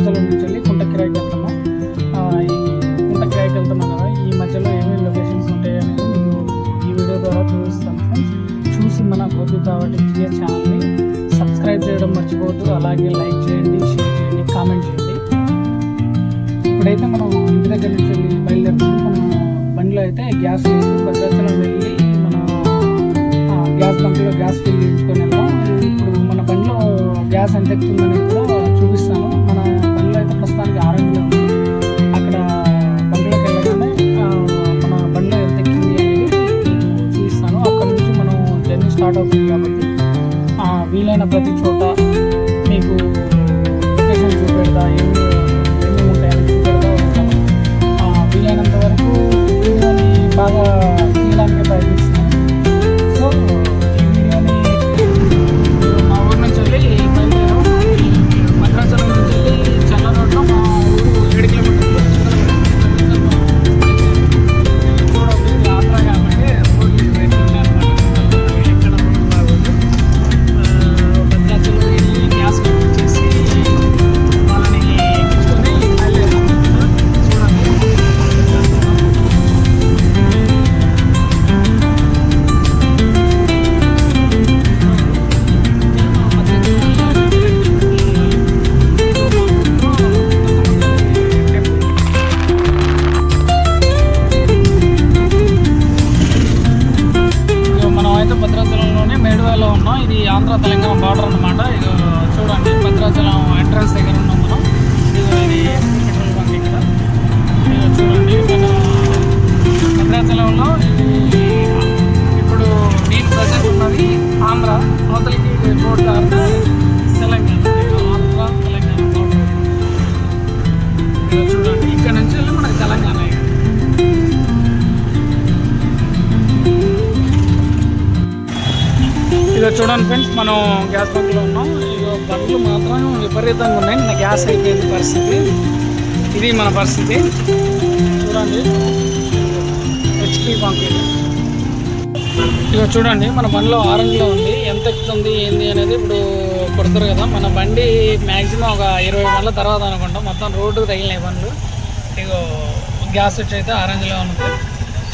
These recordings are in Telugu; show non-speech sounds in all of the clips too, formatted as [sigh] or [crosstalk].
భద్రాచలం నుంచి వెళ్ళి కుంటకిరాయికి వెళ్తాము? ఈ కుంటకిరాయికి వెళ్తున్నాం కదా? ఈ మధ్యలో ఏమేమి లొకేషన్స్ ఉంటాయి అనేది మీకు ఈ వీడియో ద్వారా చూపిస్తాను ఫ్రెండ్స్. చూసి మన గోపి తావటి జిఎస్ ఛానల్ని సబ్స్క్రైబ్ చేయడం మర్చిపోవద్దు. అలాగే లైక్ చేయండి షేర్ చేయండి కామెంట్ చేయండి. ఇప్పుడైతే మనం ఇంటి దగ్గర నుంచి వెళ్ళి బయలుదేరుతున్నాం మన బండిలో అయితే గ్యాస్ లేదు భద్రాచలం వెళ్ళి మన గ్యాస్ బంక్లో గ్యాస్ ఫిల్ చేయించుకొని వెళ్దాం. ఇప్పుడు మన బండిలో గ్యాస్ ఎంత ఎక్కుతుందని కూడా online updating for చూడండి ఫ్రెండ్స్ మనం గ్యాస్ బంక్లో ఉన్నాం. బంకులు బండ్లు మాత్రం విపరీతంగా ఉన్నాయి. నిన్న గ్యాస్ అయిపోయింది పరిస్థితి. ఇది మన పరిస్థితి. చూడండి. హెచ్పి బంక్ ఇది. ఇక చూడండి మన బండిలో ఆరెంజ్లో ఉంది. ఎంత ఎక్కుతుంది ఏంది అనేది ఇప్పుడు కొడతారు కదా. మన బండి మ్యాక్సిమం ఒక ఇరవై బండ్ల తర్వాత అనుకుంటాం. మొత్తం రోడ్డుకు తగిలినాయి బండ్లు. ఇక గ్యాస్ వచ్చి అయితే ఆరెంజ్లో ఉంది.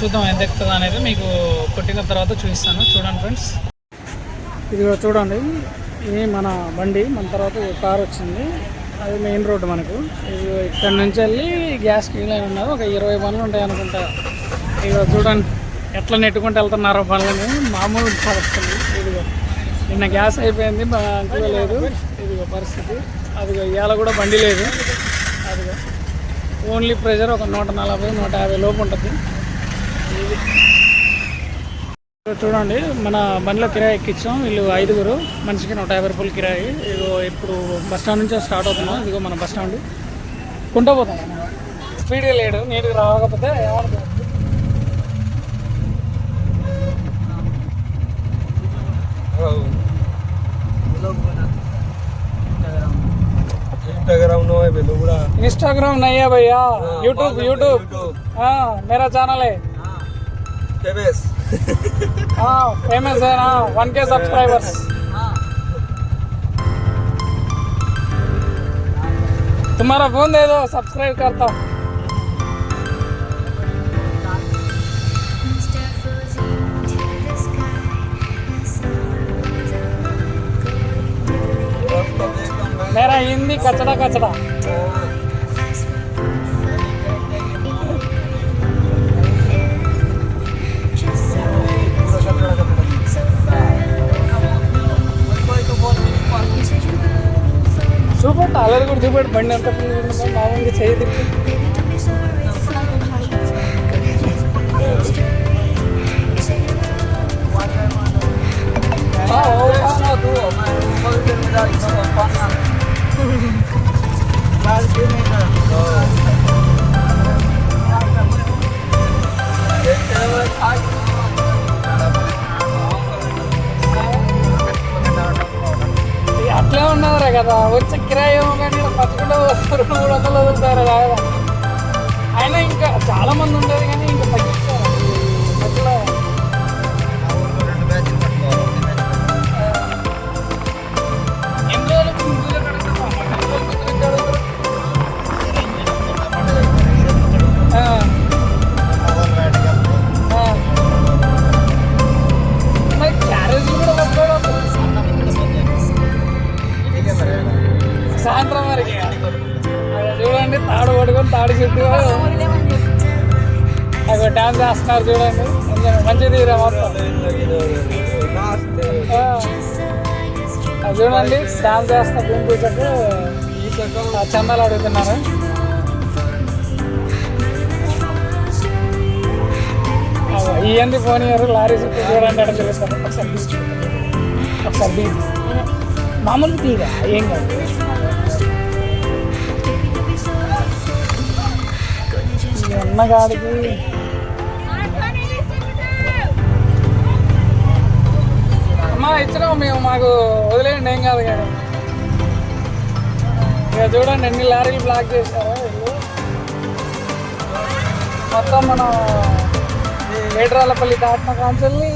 చూద్దాం ఎంత ఎక్కుతుంది అనేది మీకు కొట్టిన తర్వాత చూపిస్తాను. చూడండి ఫ్రెండ్స్ ఇదిగో చూడండి. ఇది మన బండి. మన తర్వాత కార్ వచ్చింది. అది మెయిన్ రోడ్డు మనకు. ఇది ఇక్కడ నుంచి వెళ్ళి గ్యాస్ క్లీన్ ఉన్నది. ఒక ఇరవై పనులు ఉంటాయి అనుకుంటా. ఇదిగో చూడండి. ఎట్లా నెట్టుకుంటూ వెళ్తున్నారో పనులని మామూలు పరిస్థితి. ఇదిగో. నిన్న గ్యాస్ అయిపోయింది. మా అంకులో లేదు. ఇదిగో పరిస్థితి. అదిగో ఇవాళ కూడా బండి లేదు. అదిగో. ఓన్లీ ప్రెషర్ ఒక నూట నలభై నూట యాభై లోపు ఉంటుంది. ఇది. చూడండి మన బండిలో కిరాయి ఎక్కించాం వీళ్ళు ఐదుగురు మనిషికి నూట యాభై రూపాయలు కిరాయి ఇదిగో ఇప్పుడు బస్ స్టాండ్ నుంచి స్టార్ట్ అవుతున్నాం ఇదిగో మన బస్ స్టాండ్ కుంటా పోతాం స్పీడ్గా లేడు నీట్గా రాకపోతే ఏమనుకో इंस्टाग्राम नो है बेलो बड़ा इंस्टाग्राम नहीं है भैया यूट्यूब यूट्यूब हाँ मेरा चैनल है [laughs] हाँ, फ़ेमस है ना वन के सब्सक्राइबर्स तुम्हारा फ़ोन दे दो सब्सक्राइब करता हूँ. मेरा हिंदी कचड़ा कचड़ा అలలు కూడా చూపాడు బండి అంత మామూలుగా చేయదు. అట్లే ఉన్నారా కదా పచ్చకుండా వస్తారు మూడు వందలు వదులుతారు అయినా ఇంకా చాలా మంది ఉండేది కానీ ఇంకా చుట్టూ అక్కడ డ్యాన్స్ చేస్తున్నారు చూడండి. మంచిది మొత్తం. అది చూడండి డ్యాన్స్ చేస్తున్న గుంపు చెట్టు ఆ చందాలు అడుగుతున్నారు. ఇవన్నీ ఫోన్ ఇయ్యారు లారీ చుట్టూ చూడండి అక్కడ తిరుగుతారు ఒకసారి ఒకసారి మామూలు తీరా? ఏం కాదు. అన్నగాడికి అమ్మా ఇచ్చినాము మేము మాకు వదిలేయండి ఏం కాదు కానీ. ఇక చూడండి ఎన్ని లారీలు బ్లాక్ చేశారో వీళ్ళు. మొత్తం మనం ఈ ఏడ్రాలపల్లి దాటిన కాంచెల్ని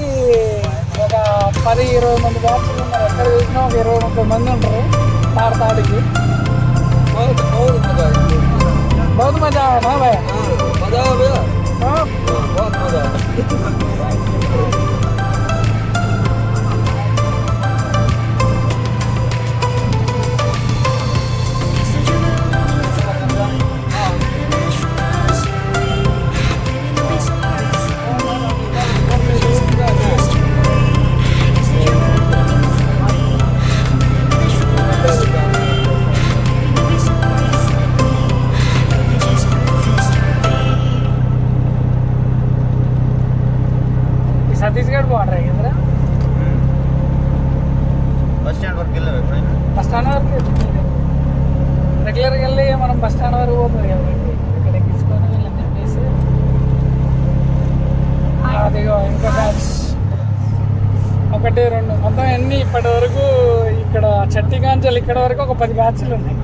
ఒక పది ఇరవై మంది బ్యాచ్లు ఉన్నారు. ఎక్కడ చూసినా ఒక ఇరవై ముప్పై మంది ఉంటారు తాడు తాడికి Ada abi. Tamam. Bak ada. ఇప్పటి వరకు ఇక్కడ చట్టి కాంచెలు ఇక్కడ వరకు ఒక పది బ్యాచ్లు ఉన్నాయి.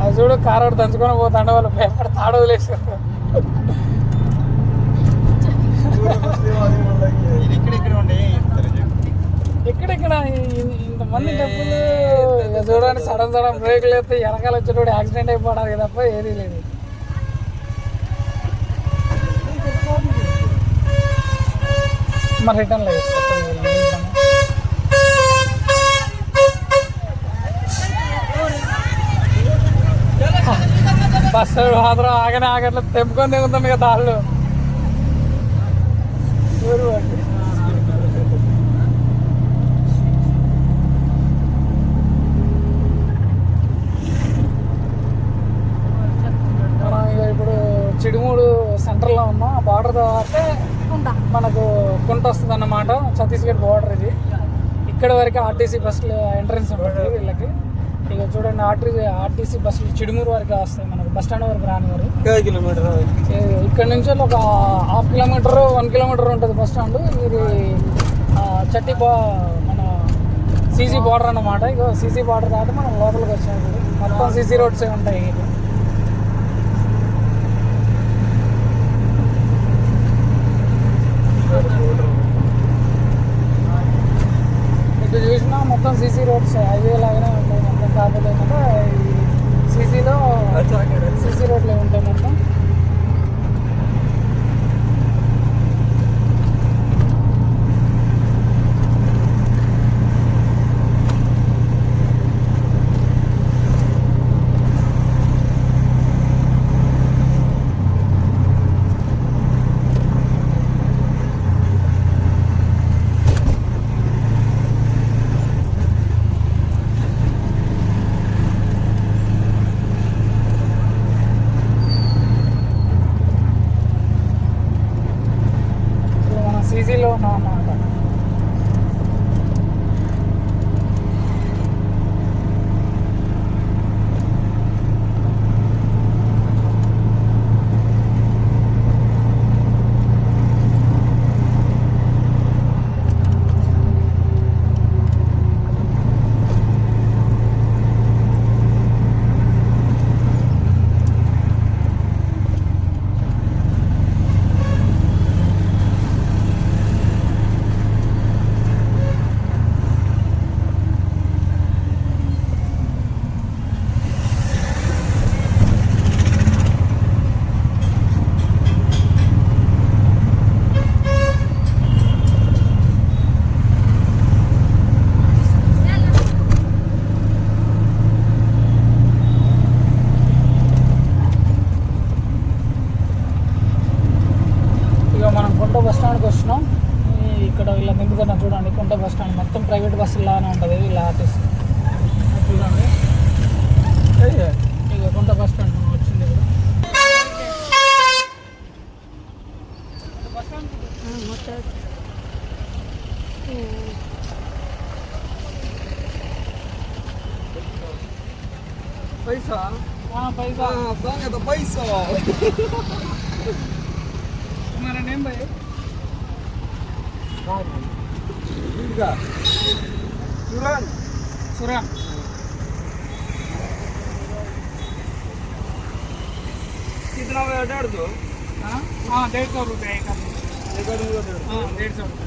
అది చూడు కారు ఒకటి దంచుకొని పోతాండే వాళ్ళు పేపర్ తాడు వదిలేసారు ఇది ఇక్కడ ఇక్కడ ఉండే ఎక్కడెక్కడ ఇ- ఇంతమంది డబ్బులు ఇక చూడండి సడన్ సడన్ బ్రేక్లు వేస్తే వెనకాల వచ్చేటప్పుడు యాక్సిడెంట్ అయిపోవడానికి తప్ప ఏదీ లేదు. మరి రిటర్న్లో ఇస్తాం బస్సు మాత్రం ఆగనే ఆగట్లేదు. తెంపుకొని తెగుతుంది కదా దాళ్ళు ఊరు వాడికి. మనం ఇక ఇప్పుడు చిడుమూడు సెంటర్లో ఉన్నాం ఆ బార్డర్ దాటే ఉందా మనకు కుంట వస్తుంది అన్నమాట ఛత్తీస్గఢ్ బార్డర్ ఇది ఇక్కడ వరకు ఆర్టీసీ బస్సులు ఎంట్రన్స్ ఉంటుంది వీళ్ళకి. ఇక చూడండి ఆర్టీసీ ఆర్టీసీ బస్సులు చిడుమూరు వరకు వస్తాయి మనకు. బస్ స్టాండ్ వరకు రాని వారు కిలోమీటర్ ఇక్కడ నుంచి ఒక హాఫ్ కిలోమీటర్ వన్ కిలోమీటర్ ఉంటుంది బస్ స్టాండ్. ఇది చట్టి బా మన సీసీ బార్డర్ అన్నమాట. ఇక సీసీ బార్డర్ దాటి మనం లోపలికి వచ్చాము మొత్తం సీసీ రోడ్స్ ఉంటాయి ఇటు. ఇటు చూసినా మొత్తం సీసీ రోడ్స్ హైవే లాగానే ఉంటాయి మొత్తం కాకపోతే సీసీలో సీసీ రోడ్లు ఉంటాయి మొత్తం. 妈妈的 పైసా పైసా పైసా तुम्हारा नेम भाई सुरन कितना हुआ डेढ़ सौ हाँ हाँ डेढ़ सौ रुपये एक आदमी एक आदमी का डेढ़ हाँ डेढ़ सौ रुपये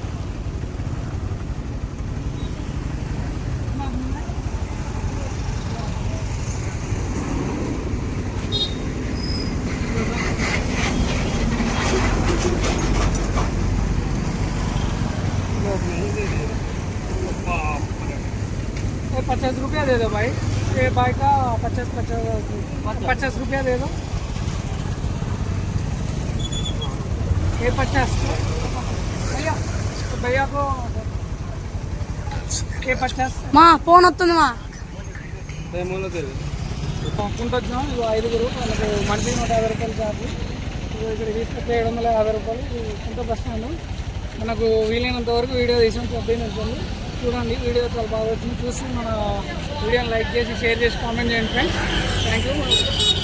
दे दो भाई ये भाई का पचास पचास पचास रुपया दे दो ये पचास भैया तो भैया को ये पचास మా ఫోన్ వస్తుంది మా మూల తెలియదు కొనుక్కుంటూ వచ్చినాం ఇగో ఐదుగురు మనకు మనిషి నూట యాభై రూపాయలు చార్జ్ ఇగో ఇక్కడ తీసుకొస్తే ఏడు వందల యాభై రూపాయలు ఇది కొంత బస్ స్టాండ్ మనకు వీలైనంత వరకు వీడియో తీసాం పబ్లిక్ ఉంటుంది చూడండి వీడియో చాలా బాగా వచ్చింది. చూసి మన వీడియోని లైక్ చేసి షేర్ చేసి కామెంట్ చేయండి ఫ్రెండ్స్. Thank you